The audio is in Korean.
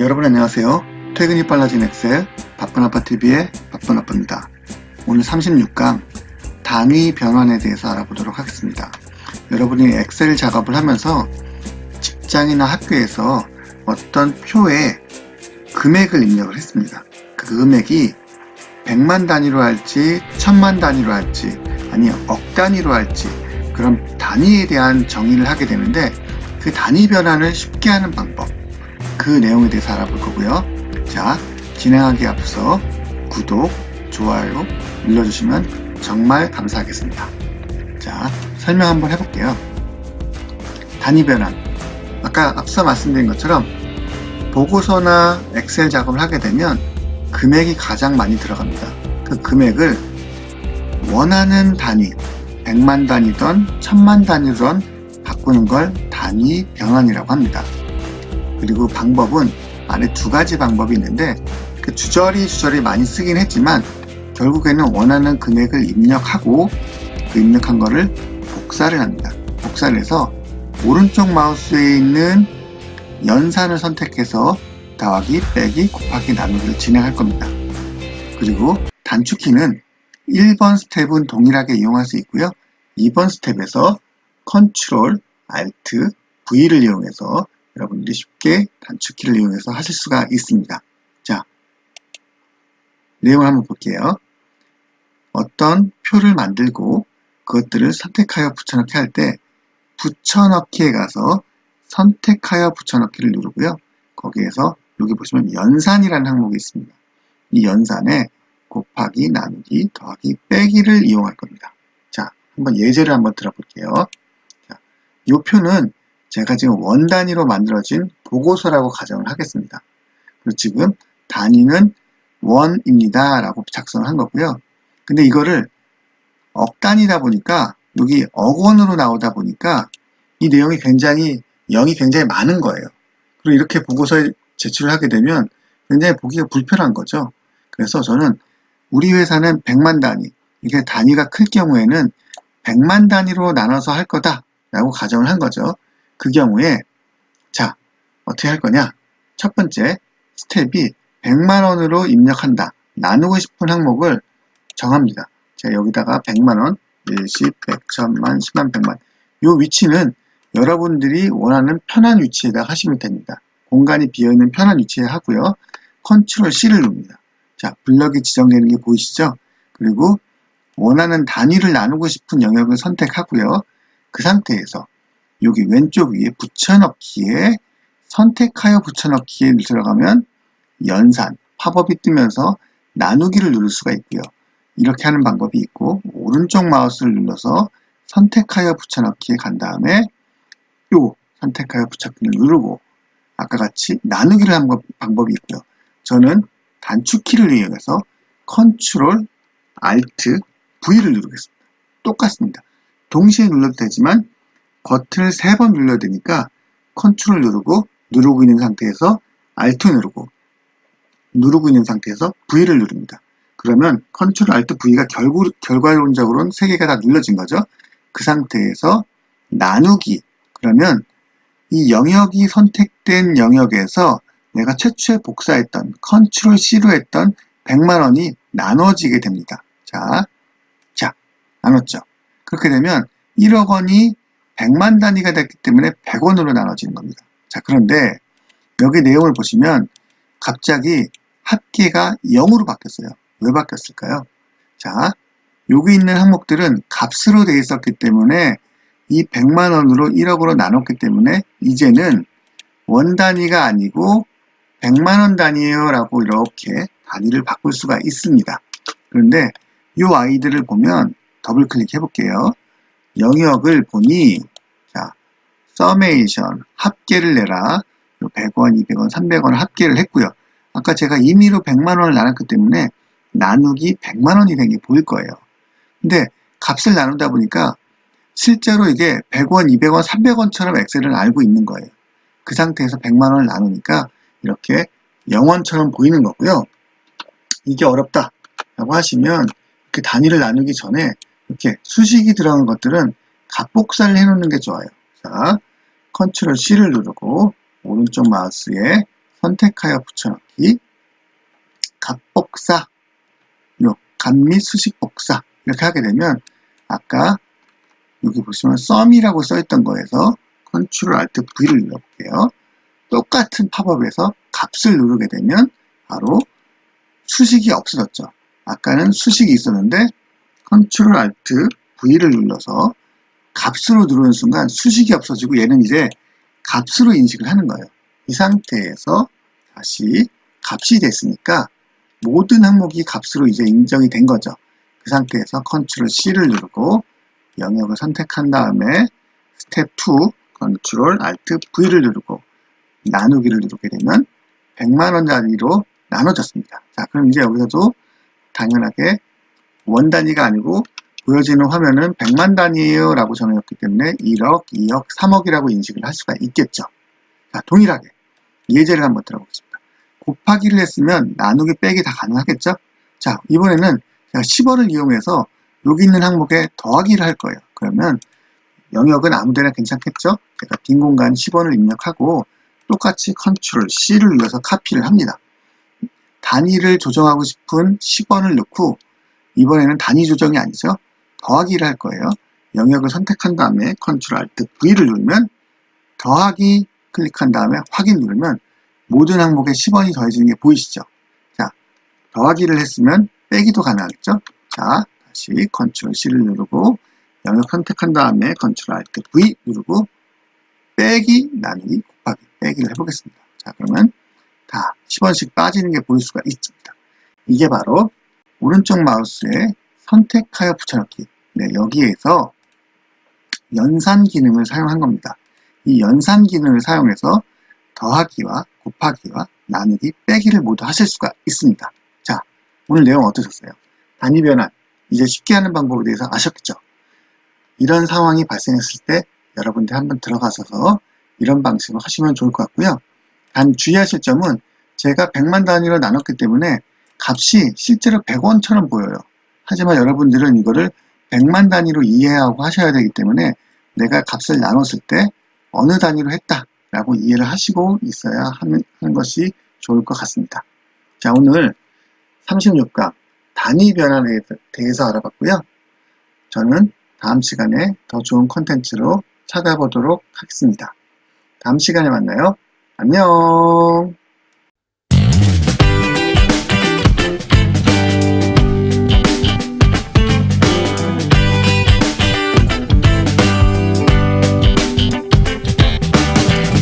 여러분 안녕하세요. 퇴근이 빨라진 엑셀 바쁜 아빠TV의 바쁜 아빠입니다. 오늘 36강 단위 변환에 대해서 알아보도록 하겠습니다. 여러분이 엑셀 작업을 하면서 직장이나 학교에서 어떤 표에 금액을 입력을 했습니다. 그 금액이 100만 단위로 할지 1000만 단위로 할지 아니 억 단위로 할지 그런 단위에 대한 정의를 하게 되는데 그 단위 변환을 쉽게 하는 방법 그 내용에 대해서 알아볼 거고요. 자, 진행하기 앞서 구독, 좋아요 눌러주시면 정말 감사하겠습니다. 자, 설명 한번 해볼게요. 단위 변환. 아까 앞서 말씀드린 것처럼 보고서나 엑셀 작업을 하게 되면 금액이 가장 많이 들어갑니다. 그 금액을 원하는 단위, 100만 단위든 1000만 단위든 바꾸는 걸 단위 변환이라고 합니다. 그리고 방법은 안에 두 가지 방법이 있는데 그 주저리 주저리 많이 쓰긴 했지만 결국에는 원하는 금액을 입력하고 그 입력한 거를 복사를 합니다. 복사를 해서 오른쪽 마우스에 있는 연산을 선택해서 더하기, 빼기, 곱하기, 나누기를 진행할 겁니다. 그리고 단축키는 1번 스텝은 동일하게 이용할 수 있고요. 2번 스텝에서 컨트롤, 알트, V를 이용해서 여러분들이 쉽게 단축키를 이용해서 하실 수가 있습니다. 자, 내용을 한번 볼게요. 어떤 표를 만들고 그것들을 선택하여 붙여넣기 할 때 붙여넣기에 가서 선택하여 붙여넣기를 누르고요. 거기에서 여기 보시면 연산이라는 항목이 있습니다. 이 연산에 곱하기, 나누기, 더하기, 빼기를 이용할 겁니다. 자, 한번 예제를 한번 들어볼게요. 자, 이 표는 제가 지금 원 단위로 만들어진 보고서라고 가정을 하겠습니다. 그리고 지금 단위는 원입니다. 라고 작성을 한 거고요. 근데 이거를 억 단위다 보니까 여기 억 원으로 나오다 보니까 이 내용이 굉장히 0이 굉장히 많은 거예요. 그리고 이렇게 보고서에 제출을 하게 되면 굉장히 보기가 불편한 거죠. 그래서 저는 우리 회사는 100만 단위, 이게 단위가 클 경우에는 100만 단위로 나눠서 할 거다라고 가정을 한 거죠. 그 경우에 자 어떻게 할 거냐? 첫 번째 스텝이 100만원으로 입력한다. 나누고 싶은 항목을 정합니다. 자 여기다가 100만원 10, 100, 1000만, 10만, 100만. 이 위치는 여러분들이 원하는 편한 위치에다 하시면 됩니다. 공간이 비어있는 편한 위치에 하고요. 컨트롤 C를 누릅니다. 자 블럭이 지정되는 게 보이시죠? 그리고 원하는 단위를 나누고 싶은 영역을 선택하고요. 그 상태에서 여기 왼쪽 위에 붙여넣기에 선택하여 붙여넣기에 들어가면 연산, 팝업이 뜨면서 나누기를 누를 수가 있고요. 이렇게 하는 방법이 있고 오른쪽 마우스를 눌러서 선택하여 붙여넣기에 간 다음에 요 선택하여 붙여넣기를 누르고 아까 같이 나누기를 하는 방법이 있고요. 저는 단축키를 이용해서 컨트롤, 알트, V를 누르겠습니다. 똑같습니다. 동시에 눌러도 되지만 버튼을 세 번 눌러야 되니까 컨트롤 누르고 누르고 있는 상태에서 알트 누르고 누르고 있는 상태에서 V를 누릅니다. 그러면 컨트롤 알트 V가 결국, 결과론적으로는 세 개가 다 눌러진 거죠. 그 상태에서 나누기 그러면 이 영역이 선택된 영역에서 내가 최초에 복사했던 컨트롤 C로 했던 100만 원이 나눠지게 됩니다. 자, 자, 나눴죠. 그렇게 되면 1억 원이 100만 단위가 됐기 때문에 100원으로 나눠지는 겁니다. 자, 그런데 여기 내용을 보시면 갑자기 합계가 0으로 바뀌었어요. 왜 바뀌었을까요? 자, 여기 있는 항목들은 값으로 되어 있었기 때문에 이 100만 원으로 1억으로 나눴기 때문에 이제는 원 단위가 아니고 100만 원 단위예요 라고 이렇게 단위를 바꿀 수가 있습니다. 그런데 이 아이들을 보면 더블 클릭해 볼게요. 영역을 보니 자 서메이션 합계를 내라 100원, 200원, 300원 합계를 했고요. 아까 제가 임의로 100만원을 나눴기 때문에 나누기 100만원이 된 게 보일 거예요. 근데 값을 나누다 보니까 실제로 이게 100원, 200원, 300원처럼 엑셀을 알고 있는 거예요. 그 상태에서 100만원을 나누니까 이렇게 0원처럼 보이는 거고요. 이게 어렵다 라고 하시면 그 단위를 나누기 전에 이렇게 수식이 들어간 것들은 값복사를 해놓는 게 좋아요. 자, 컨트롤 C를 누르고 오른쪽 마우스에 선택하여 붙여넣기, 값복사, 요, 값및 수식 복사 이렇게 하게 되면 아까 여기 보시면 썸이라고 써있던 거에서 컨트롤 알트 V를 눌러볼게요. 똑같은 팝업에서 값을 누르게 되면 바로 수식이 없어졌죠. 아까는 수식이 있었는데 컨트롤 알트 V를 눌러서 값으로 누르는 순간 수식이 없어지고 얘는 이제 값으로 인식을 하는 거예요. 이 상태에서 다시 값이 됐으니까 모든 항목이 값으로 이제 인정이 된 거죠. 그 상태에서 컨트롤 C를 누르고 영역을 선택한 다음에 스텝 2 컨트롤 알트 V를 누르고 나누기를 누르게 되면 100만 원 단위로 나눠졌습니다. 자, 그럼 이제 여기서도 당연하게 원 단위가 아니고 보여지는 화면은 100만 단위예요 라고 정해졌기 때문에 1억, 2억, 3억이라고 인식을 할 수가 있겠죠. 자, 동일하게 예제를 한번 들어보겠습니다. 곱하기를 했으면 나누기 빼기 다 가능하겠죠? 자, 이번에는 제가 10원을 이용해서 여기 있는 항목에 더하기를 할 거예요. 그러면 영역은 아무데나 괜찮겠죠? 제가 빈 공간 10원을 입력하고 똑같이 컨트롤 C를 눌러서 카피를 합니다. 단위를 조정하고 싶은 10원을 넣고 이번에는 단위 조정이 아니죠. 더하기를 할 거예요. 영역을 선택한 다음에 컨트롤 알트 V를 누르면 더하기 클릭한 다음에 확인 누르면 모든 항목에 10원이 더해지는 게 보이시죠? 자, 더하기를 했으면 빼기도 가능하겠죠? 자, 다시 컨트롤 C를 누르고 영역 선택한 다음에 컨트롤 알트 V 누르고 빼기 나누기 곱하기 빼기를 해보겠습니다. 자, 그러면 다 10원씩 빠지는 게 보일 수가 있습니다. 이게 바로 오른쪽 마우스에 선택하여 붙여넣기. 네, 여기에서 연산 기능을 사용한 겁니다. 이 연산 기능을 사용해서 더하기와 곱하기와 나누기, 빼기를 모두 하실 수가 있습니다. 자, 오늘 내용 어떠셨어요? 단위 변환, 이제 쉽게 하는 방법에 대해서 아셨겠죠? 이런 상황이 발생했을 때 여러분들 한번 들어가셔서 이런 방식으로 하시면 좋을 것 같고요. 단 주의하실 점은 제가 100만 단위로 나눴기 때문에 값이 실제로 100원처럼 보여요. 하지만 여러분들은 이거를 100만 단위로 이해하고 하셔야 되기 때문에 내가 값을 나눴을 때 어느 단위로 했다라고 이해를 하시고 있어야 하는, 하는 것이 좋을 것 같습니다. 자, 오늘 36강 단위 변환에 대해서 알아봤고요. 저는 다음 시간에 더 좋은 컨텐츠로 찾아보도록 하겠습니다. 다음 시간에 만나요. 안녕!